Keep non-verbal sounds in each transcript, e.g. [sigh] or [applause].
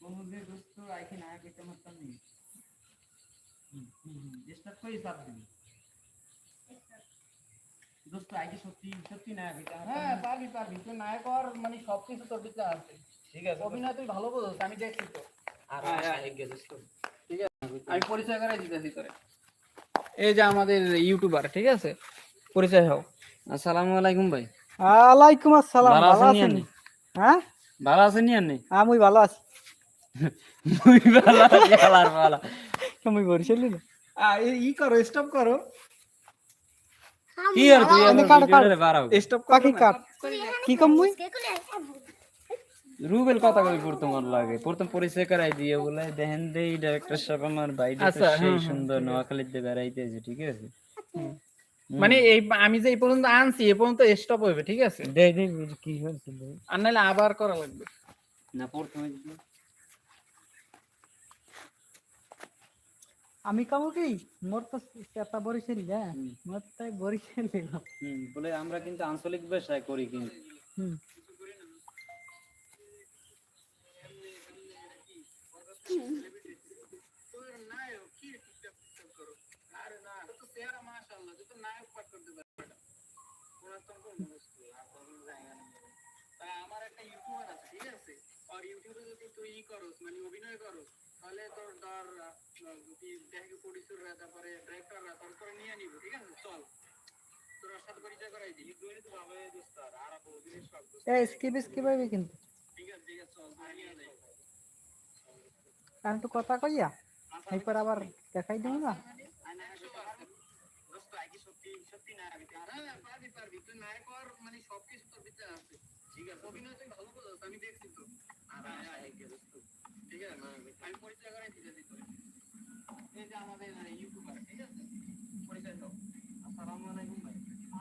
কোন যে দোস্ত আইকে না কইতে মারতাম নি স্টার্ট কই সাপ দিবি দোস্ত আইকে সত্যি সত্যি না কইতে হ্যাঁ পারবি পারবি তুই নায়ক হওয়ার মানে সবকিছু তোর ভিতরে আছে ঠিক আছে অভিনয় তুই ভালো আমি দেখছি তো আর ঠিক আছে আমি পরিচয় করাই দিতেছি তোরে এই যে আমাদের ইউটিউবার ঠিক আছে? পরিচয় হও। আসসালামু আলাইকুম ভাই। আলাইকুম আসসালাম ভালো আছেন হ্যাঁ? ভালো আছেন নি আপনি? আমি ভালো আছি। মুই ভালো আছি আলার ভালো। বরিশালি না? ই করো স্টপ করো। কি আর তুই আমি কাট, কাট। স্টপ পাখি কাট। কি কম মুই? রুবেল কথা কই প্রথম আর লাগে? প্রথম পরিচয় করাই দিয়ে বলে দেখেন দে এই ডাইরেক্টর সাহেব আমার ভাই আচ্ছা, সেই সুন্দর নোয়াখালীতে বেড়াইতেছে ঠিক আছে? মানে এই আমি যে এই পর্যন্ত আনছি এ পর্যন্ত স্টপ হইবে ঠিক আছে? দে দে কি হচ্ছে আর নাহলে আবার করা লাগবে। না প্রথমে দিদি। আমি কামো কি? মোর তো চেতা বরিশালি হ্যাঁ? হুম। মোর তাই বরিশালি। হুম, বলে আমরা কিন্তু আঞ্চলিক ভাষায় করি কিন্তু। হুম। আমার একটা ইউটিউবার আছে ঠিক আছে আর ইউটিউবে যদি তুই ই করস মানে অভিনয় করস তাহলে তোর ধর যদি দেখে প্রডিউসাররা তারপরে ডিরেক্টররা তোর করে নিয়ে নিব ঠিক আছে? চল। তোর সাথে পরিচয় করাই দিই। তুই তো ভাবে দোস্ত আর আর অভিনয় সব দোস্ত। এ স্কিপ স্কিপ হইবে কিন্তু। ঠিক আছে ঠিক আছে চল তুই নিয়ে যাই। আমি তো কথা কইয়া এরপর আবার দেখাই দিব না? দোস্ত আগে সত্যি সত্যি না আমি হ্যাঁ পারবি পারবি। তুই নায়ক হওয়ার মানে সবকিছু তোর ভিতরে আছে। ঠিক আছে অভিনয় তুই ভালো করছিস আমি দেখছি তো। আর হ্যাঁ হ্যাঁ দোস্ত ঠিক আছে আমি পরিচয় করাই দিতেছি তোর। এই যে আমাদের ইউটিউবার ঠিক আছে? পরিচয় দাও। আসসালামু আলাইকুম ভাই।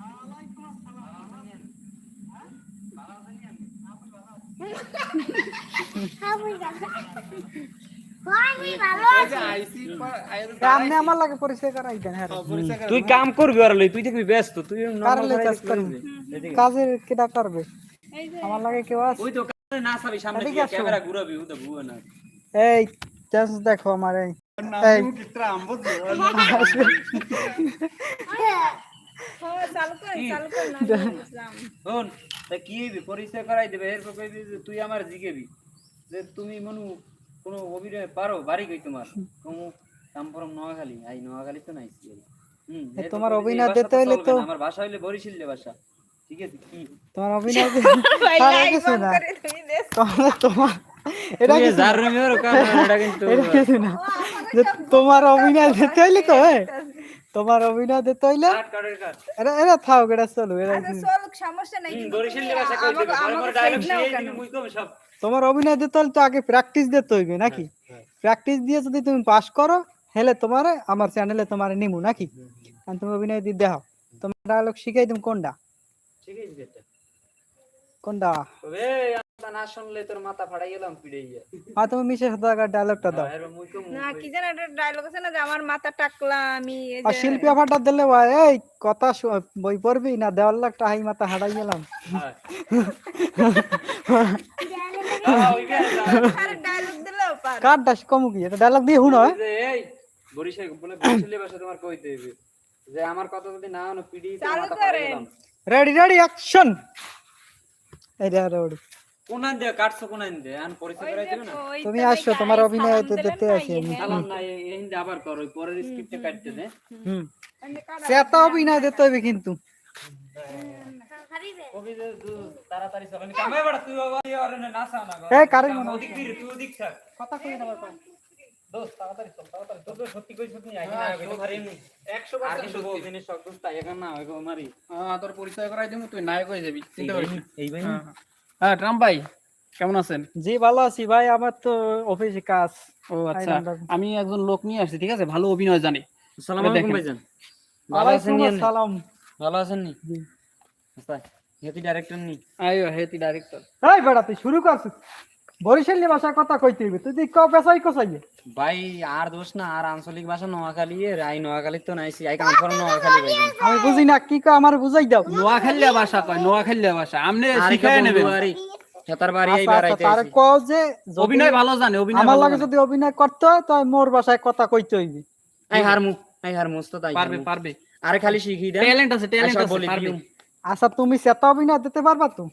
ওয়ালাইকুম আসসালাম হ্যাঁ ভালো আছেন? আপনি ভালো আছেন আপনি আমার লাগে পরিচয় করাই তুই কাম করবি আর তুই দেখবি ব্যস্ত তুই কার। কাজের কেটা করবে? আমার লাগে কেউ আছে? ওই তো না সাবি সামনে দিয়ে ক্যামেরা ঘুরাবি ও তো ভুয়া না। এই চান্স দেখো আমার এই। এই। কি [laughs] হইবি? পরিচয় করাই দেবে এরপর কইবি যে তুই আমার জিগেবি। যে তুমি মনু কোনো অভিনয় পারো বাড়ি কই তোমার? কমু নোয়াখালী। আই নোয়াখালী তো নাই হুম তোমার অভিনয় ভাষা দিতে হইলে তো- আমার ভাষা হইলে বরিশালে ভাষা ঠিক আছে কি? তোমার অভিনয় [laughs] তার তোমার তোমার এটা তুই যার রুমে ওর কাম এটা কিন্তু এটা কিছু না। যে তোমার অভিনয় দিতে হইলে তো তোমার অভিনয় দিতে হইলে থাও এটা চলো চলুক সমস্যা নাই তোমার অভিনয় দিতে হলে তো আগে প্র্যাকটিস দিতে হইবে নাকি? প্র্যাকটিস দিয়ে যদি তুমি পাস করো হেলে তোমার আমার চ্যানেলে তোমার নিমু নাকি? আর তুমি অভিনয় দিয়ে দেখাও। তোমার ডায়লগ শিখাই তুমি কোনটা? ঠিক আছে এটা কোনটা? তবে আমরা না শুনলে তোর মাথা ফাড়াই গেলাম পিড়াইয়া আর তুমি মিশে সাথে ডায়লগটা দাও। এর মুই কম না কি যেন একটা ডায়লগ আছে না যে আমার মাথা টাকলা আমি এই আর শিল্পী আফারটা দিলে ভাই এই কথা বই পড়বি না দেওয়ার লাখ টাহাই মাথা হারাই গেলাম। [laughs] ডায়লগ দিলেও পার। কারটা কমু কি? এটা ডায়লগ দিয়ে শুনো যে এই বরিশাল বলে বরিশালের ভাষা তোমার কইতে হইবে। যে আমার কথা যদি না পিড়ি চালু করেন। রেডি রেডি অ্যাকশন এই রে কোনান দে কাটছো কোনান দে? আন পরিচয় করাই দিবে না? তুমি আসো তোমার অভিনয় তো দেখতে আসি আমি। না এই এই আবার কর ওই পরের স্ক্রিপ্টে কাটতে দে। হুম। সেটা অভিনয় দিতে হবে কিন্তু। কবি যে তুই তাড়াতাড়ি চল কামে বড় তুই বাবা আর না নাসা মনে ওদিক দিয়ে তুই ওদিক থাক। কথা কই না। বাবা দোস্ত তাড়াতাড়ি চল তাড়াতাড়ি তোর সত্যি কই সত্যি আই না পারি নি একশো আর জিনিস সব দোস্ত এখন না হইগো মারি। হ্যাঁ তোর পরিচয় করাই দিব তুই নায়ক হয়ে যাবি চিন্তা করিস এই ভাই হ্যাঁ, হ্যাঁ। হ্যাঁ ভাই কেমন আছেন? জি ভালো আছি ভাই আমার তো অফিসে কাজ। ও আচ্ছা। আমি একজন লোক নিয়ে আসছি ঠিক আছে? ভালো অভিনয় জানে। আসসালামু আলাইকুম ভাইজান। ভালো আছেন আপনি? ভালো আছেন নি? জি। আচ্ছা হেতি ডাইরেক্টর নি। আইও হেতি ডাইরেক্টর এই বেড়া তুই শুরু করছিস? বরিশালী ভাষায় কথা কইতে হইবে। তুই তুই ক পেশাই কসাইয়ে ভাই আর দোষ না আর আঞ্চলিক ভাষা নোয়াখালী এর আই নোয়াখালী তো নাইছি আই কাম ফর নোয়াখালী ভাইজান আমি বুঝি না কি কয় আমার বুঝাই দাও। নোয়াখালিয়া ভাষা কয় নোয়াখালিয়া ভাষা। আপনি শিখাই নেবেন। আরে তার বাড়ি এই আচ্ছা, আচ্ছা, বাড়াইতে তারে কও যে যদি অভিনয় ভালো জানে অভিনয় আমার লাগে যদি অভিনয় করতে হয় তাহলে মোর বাসায় কথা কইতে হইবে। আই হারমু আই হারমু তো তাই পারবে পারবে। আরে খালি শিখি দেন। ট্যালেন্ট আছে ট্যালেন্ট আছে পারবে। আচ্ছা তুমি সেটা অভিনয় দিতে পারবা তো?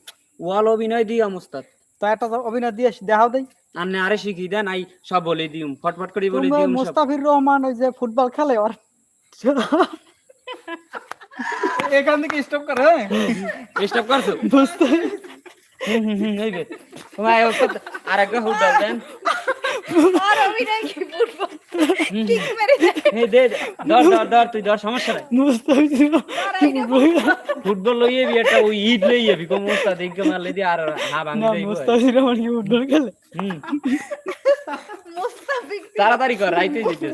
ওয়াল অভিনয় দিয়া মুস্তাদ তো একটা অভিনয় দিয়ে দেখাও দেই। আন্নে আরে শিখি দেন আই সব বলে দিউম ফটফট করে বলে দিউম মুস্তাফির রহমান ওই যে ফুটবল খেলে আর এখান থেকে স্টপ কর হ্যাঁ? স্টপ করছ? বুঝতে ওস্তাদ আরেকটা হুডাল দেন। আর অভিনয় কি ফুটবল? [laughs] ফুটবল লইয়ে বি একটা ওই ঈদ লইয়ে বি কোন ওস্তাদ দেখকে মারলে দি আর হা ভাঙি না যাইবো। মুস্তাফির কি ফুটবল খেলে? তাড়াতাড়ি কর রাইতে দিতে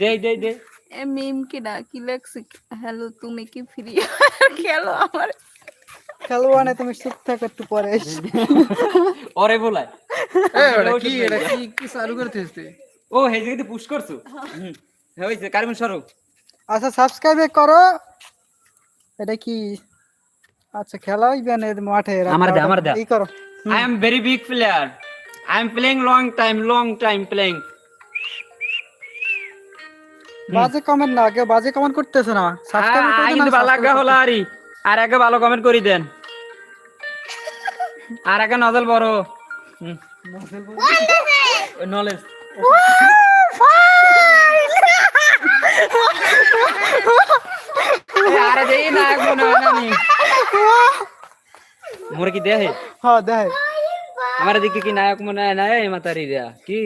দে দে দে। এ মিম কি না কি লেখছে? হ্যালো তুমি কি ফ্রি খেলো আমার। খেলবা না তুমি চুপ থাকো একটু পরে। ওরে বলায়। কি এটা কি চালু ও হে জায়গাতে পুশ করছ? হুম হইছে কারিমন সরো। আচ্ছা সাবস্ক্রাইব করো। এটা কি? আচ্ছা খেলা হইবে না মাঠে? আমার দে, আমার দে। এই করো। I am very big player. I am playing long time, long time playing. বাজে কমেন্ট না কেউ বাজে কমেন্ট করতেছে না। সাবস্ক্রাইব করে কিন্তু ভালো লাগা হলো আরি আর আগে ভালো কমেন্ট করি দেন। আর আগে নজল বড়। নজল বড়। নলেজ আরে দেই না কোনো আমি মোরে কি দেহে? হ্যাঁ দেখ আমার দিকে কি নায়ক মনে হয় না এই মাতারি দেয়া কি?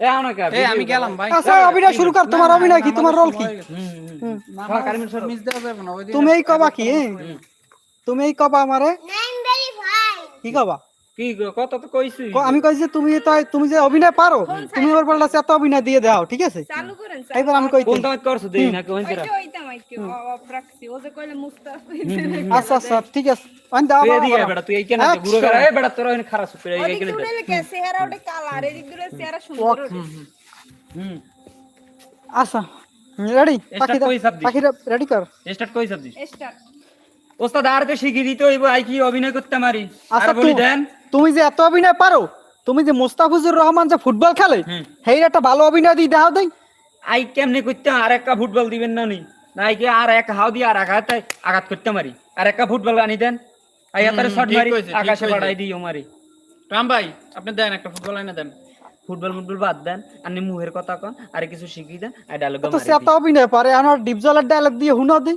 এ আনো কা এই আমি গেলাম ভাই। আচ্ছা অভিনয় শুরু কর তোমার অভিনয় কি? তোমার রোল কি? হুম হুম। মিস দেওয়া যাবে না তুমি এই কবা কি? তুমি এই কবা আমারে? কি কবা? কি তো কইছি আমি কইছি যে তুমি তো তুমি যে অভিনয় পারো তুমি ওর বললা এত অভিনয় দিয়ে দাও ঠিক আছে? চালু করেন এইবার আমি কইতে কোন কাজ করছ দেই না কোন ওইটা ওইটা মাইকে অফ রাখছি ও যে কইলে মুস্তাফিজ আচ্ছা আচ্ছা ঠিক আছে। আমি দাও তুই এদিকে বেটা তুই আচ্ছা। এ বেটা তোর এখানে খারাপ সুপে চেহারা ওটা কালার এদিক দূরে চেহারা সুন্দর হুম আচ্ছা রেডি? পাখি পাখি রেডি কর। স্টার্ট কই সব দিস? স্টার্ট ওস্তাদ আর তো শিখিয়ে দিতে হইব আই কি অভিনয় করতে মারি? আর আচ্ছা বলি তু- দেন। তুমি যে এত অভিনয় পারো তুমি যে মোস্তাফিজুর রহমান যে ফুটবল খেলে। সেই একটা ভালো অভিনয় দিয়ে দাও দেই। আই কেমনে করতে আর একটা ফুটবল দিবেন না নি নাই কি আর এক হাও দিয়ে আর আঘাত আঘাত করতে মারি। আর একটা ফুটবল আনি দেন। আই এতারে শট মারি আকাশে। বাড়াই দিও মারি। রাম ভাই আপনি দেন একটা ফুটবল আইনা দেন। ফুটবল ফুটবল বাদ দেন আপনি মুহের কথা কন আর কিছু শিখিয়ে দেন আর ডায়লগ তো সে এত অভিনয় পারে আমার ডিপজলের ডায়লগ দিয়ে হুনা দেই।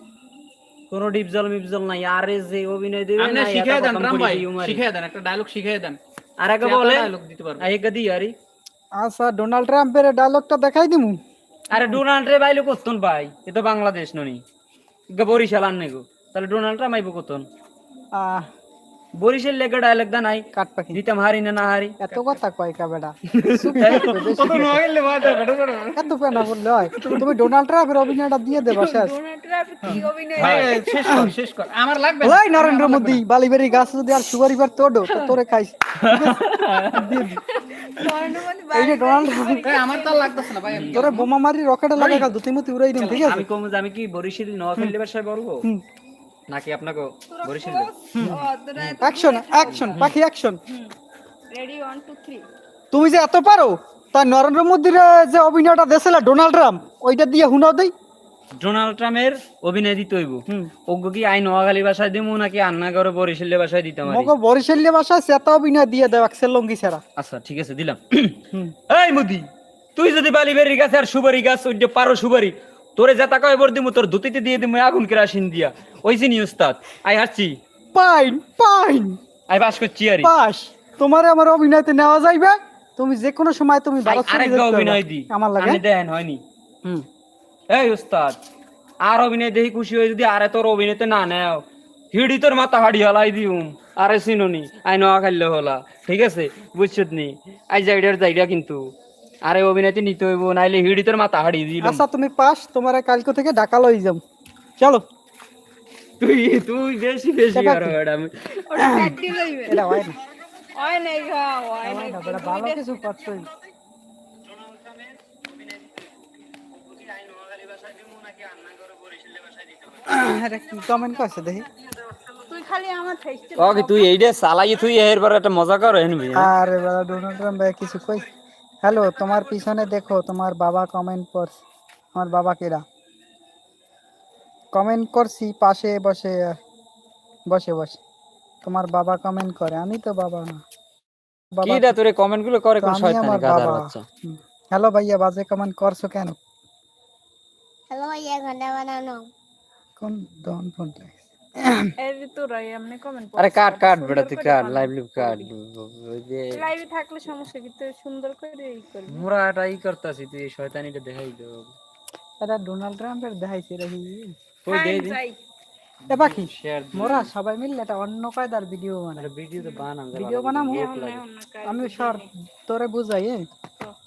কোন ডিপজল মিপজল নাই আরে যে অভিনয় দেবে আপনি না শিখিয়ে দেন রাম ভাই শিখাই শিখিয়ে দেন একটা ডায়লগ শিখিয়ে দেন। আর আগে বলে ডায়লগ দিতে পারবে। আগে গদি আরি। আচ্ছা ডোনাল্ড ট্রাম্পের ডায়লগটা দেখাই দিমু। আরে ডোনাল্ড রে বাইলে কতন ভাই? এ তো বাংলাদেশ ননি। গা বরিশাল আননে গো তাহলে ডোনাল্ড ট্রাম্প আইবো কতন? আহ বরিশাল লেগে ডায়লগ দা নাই কাট পাখি। দিতাম হারি না না হারি এত কথা কয় কা [laughs] বেশি কথা। এত পেনা বললে হয়? তুমি ডোনাল্ড ট্রাম্পের অভিনয়টা দিয়ে দেবা শেষ ডোনাল্ড ট্রাম্প কি অভিনয়? এই, শেষ কর শেষ কর। আমার লাগবে ওই নরেন্দ্র মোদি বালিবেরি গাছ যদি আর সুগার ইবার তোড়ো তো তোরে খাইস। এই যে ডোনাল্ড আমার তো লাগতেছে না ভাই। আমি তোরে বোমা মারি রকেটে লাগা দুতি মুতি উড়াই দিন ঠিক আছে? আমি কম যে আমি কি বরিশাল নোয়াখালী ভাষায় বলব। নাকি আপনাকে বরিশাল অ্যাকশন অ্যাকশন পাখি অ্যাকশন রেডি 1 2 3 তুমি যে এত পারো তা নরেন্দ্র মোদির যে অভিনয়টা দেছিল ডোনাল্ড ট্রাম্প ওইটা দিয়ে হুনাও দেই। ডোনাল্ড ট্রাম্পের অভিনয় দিতে হইব। ওগো কি আই নোয়াখালী ভাষায় দিমু নাকি আন্না করে বরিশাল ভাষায় দিতে পারি? মগো বরিশাল্য ভাষায় সেটা অভিনয় দিয়ে দেও একসেল লঙ্গি ছাড়া। আচ্ছা ঠিক আছে দিলাম। এই মুদি তুই যদি বালিবেরি গাছ আর সুবারি গাছ ওই যে পারো সুবারি তোরে যা কয় বর দিমু তোর ধুতিতে দিয়ে দিমু আগুন কেরাসিন দিয়া। ওই চিনি উস্তাদ। আই হাসছি পাইন পাইন। আই বাস করছি আরি। পাস তোমারে আমার অভিনয়তে নেওয়া যাইবে? তুমি যে কোনো সময় তুমি ছবি আরেক অভিনয় দি। আমার লাগে? আমি দেন হয়নি। হুম। এই উস্তাদ আর অভিনয় দেখি খুশি হয়ে যদি আরে তোর অভিনয়তে না নেও হিড়ি তোর মাথা হাড়ি হলাই দিউম। আরে চিনুনি আই নোয়া খাইলে হলা। ঠিক আছে বুঝছত নি আই যাইডার যাইডা কিন্তু। আরে অভিনয়তে নিতে হইব নাইলে হিড়ি তোর মাথা হাড়ি দিল আচ্ছা তুমি পাস তোমারে কালকে থেকে ঢাকা লই যাম। চলো। তুই তুই বেশি বেশি আর কি? ম্যাডাম। ওটা প্র্যাকটিস হইবে। এটা হয় না। হয় নাই গা হয় এটা বেটা ভালো কিছু পারছই আরে কি কমেন্ট করছে দেখি। তুই খালি আমার ফেসটা তুই এইটা চালাই তুই এর পর একটা মজা কর আরে বাবা ডোনাল্ড ট্রাম্প কিছু কই? হ্যালো তোমার পিছনে দেখো তোমার বাবা কমেন্ট করছে। আমার বাবা কেরা? কমেন্ট করছি পাশে বসে বসে বসে। তোমার বাবা কমেন্ট করে আমি তো বাবা না। বাবা কি রে তোর কমেন্টগুলো করে কোন শয়তানি আমার গাধার বাচ্চা? হ্যালো ভাইয়া বাজে কমেন্ট করছ কেন? হ্যালো ভাইয়া ঘণ্টা বানানো। কোন দন ফোন এই যে তোরা এমনি কমেন্ট আরে কাট কাট বেটা তুই কাট লাইভ কাট লাইভে থাকলে সমস্যা কি? তুই সুন্দর করে এই করবি। মোরা এটা ই করতাছি তুই শয়তানিটা দেখাই দে। এটা ডোনাল্ড ট্রাম্পের দেখাইছে রে কই দে। দে এ পাখি মোরা সবাই মিললে এটা অন্য কায়দার ভিডিও বানাই। ভিডিও তো বানাম ভিডিও বানামু না, কাজ আমি সর তোরে বুঝাই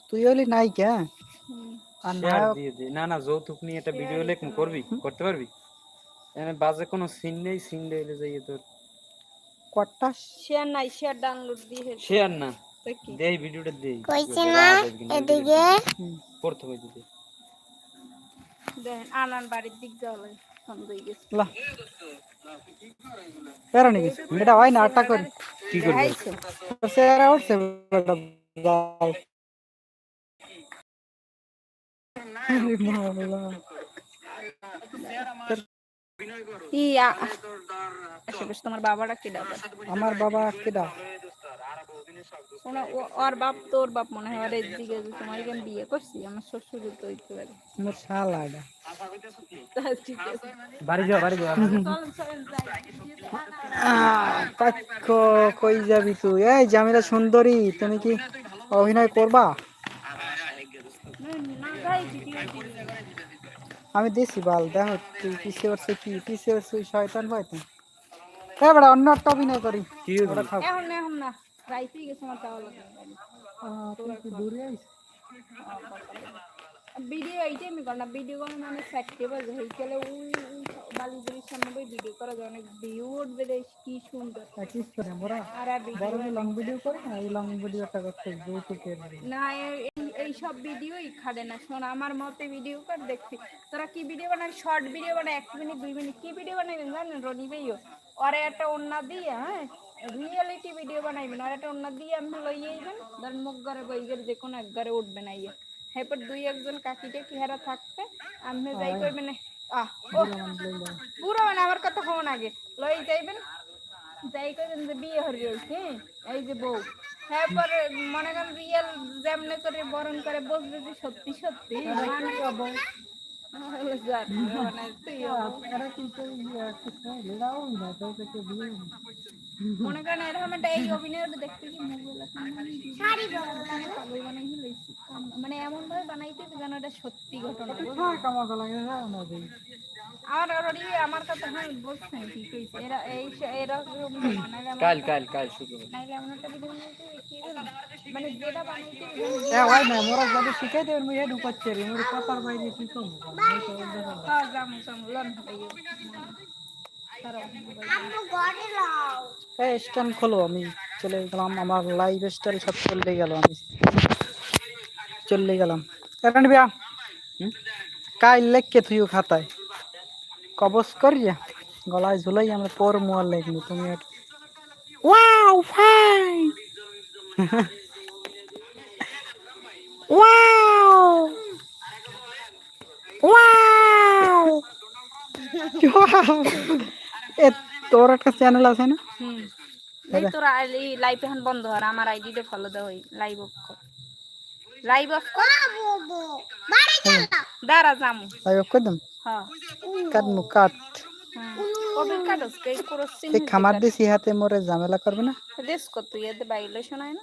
তুই হলি নায়িকা। আর নায়ক দিয়ে দে। না না যৌতুক নিয়ে একটা ভিডিও লেখ করবি করতে পারবি? এখানে বাজে কোনো সিন নেই সিন দিলে যাই তোর কটা শেয়ার নাই শেয়ার ডাউনলোড দিয়ে শেয়ার না দেই ভিডিওটা দেই কইছে না এদিকে প্রথমে দিতে দেখেন আনান বাড়ির দিক যাওয়া লাগে হয়ে গেছে লা এরা নাকি এটা হয় না করি কি করবি? উঠছে। আরে আশেপাশে তোমার বাবাটা কি ডাকার আমার বাবা কেডা ওর বাপ তোর বাপ মনে হয় এদিকে তোমার এখানে বিয়ে করছি আমার শ্বশুর তো হইতে পারে আমার শালা বাড়ি যাও বাড়ি যাও। কই যাবি তুই? এই জামিলা সুন্দরী তুমি কি অভিনয় করবা না, না যাই ভিডিও আমি দিছি বাল দেখো তুই পিছিয়ে পড়ছে কি? পিছিয়ে পড়ছে ওই শয়তান ভয়তান হ্যাঁ বেড়া অন্য একটা অভিনয় করি। এখন না এখন না রাইসেই গেছে আমার যাওয়া লাগে আহ, তুই কি দূরে আইস ভিডিও এইটাই আমি ভিডিও মানে ফ্যাক্টে বাজে হইকেলে ওই বালিজের সামনে বই ভিডিও করা যায় অনেক ভিউ উঠবে দেখ কি সুন্দর। প্র্যাকটিস করে মোরা আর আর বড় লং ভিডিও করি না? এই লং ভিডিওটা করতে যৌতুকের না এই এই সব ভিডিওই খাড়ে না। শোন আমার মতে ভিডিও কর দেখছি। তোরা কি ভিডিও বানাবি? শর্ট ভিডিও বানায় এক মিনিট দুই মিনিট কি ভিডিও বানাইবেন জানেন রনি ভাইও। ওরে একটা অন্য দিয়ে হ্যাঁ? রিয়েলিটি ভিডিও বানাইবেন আর একটা অন্য দিয়ে আপনি লই আইবেন ধরেন মুখ ঘরে বইগের যে কোনো এক ঘরে উঠবেন আইয়া এরপর দুই একজন কাকি টাকি হেরা থাকবে? আপনি যাই করবেন পুরো মানে আমার কথা হন আগে? লই যাইবেন? যাই করেন যে বিয়ে হরি হয়েছে এই যে বউ। তারপরে মনে করেন রিয়েল যেমনে করে বরণ করে বসবে যে সত্যি সত্যি। যাক, মানে করেন এরকম একটা এই অভিনয়টা দেখতে কি মানে এমন ভাবে বানাইতে যেন এটা সত্যি ঘটনা। আর অলরেডি আমার কথা হ্যাঁ বলছেন কি কইছে এরা এই এরকম মানে কাল কাল কাল শুরু নাইলে এমন একটা ভিডিও? মানে যেটা বানাইতে এ না মোরা যদি শিখাই দেবেন মুই হেড উপাচ্ছে রে মোর কথার বাইরে কি করব? হ্যাঁ জামু জামু লন হইও এই স্ট্যান্ড খোলো আমি চলে গেলাম। আমার লাইভ স্টাইল সব চলে গেল আমি চলে গেলাম। এখন বিয়া কাল লেখকে তুইও খাতায়। কবজ করিয়া গলায় ঝুলাই আমরা পর মোয়ার লেখনি তুমি আর ওয়াও ফাইন ওয়াও ওয়াও এ তোর একটা চ্যানেল আছে না? হুম। এই তোর লাইভ এখন বন্ধ হয় আমার আইডিতে ফলো দাও লাইভ অফ কর। লাইভ অফ কর। দাঁড়া জামু লাইভ করে দাম? হ্যাঁ। কাট। মু কাট কবে কাটস কে করস এই খামার দিছি হাতে মোরে ঝামেলা করবে না? দেশ কত ইয়েতে বাইলে শোনায় না?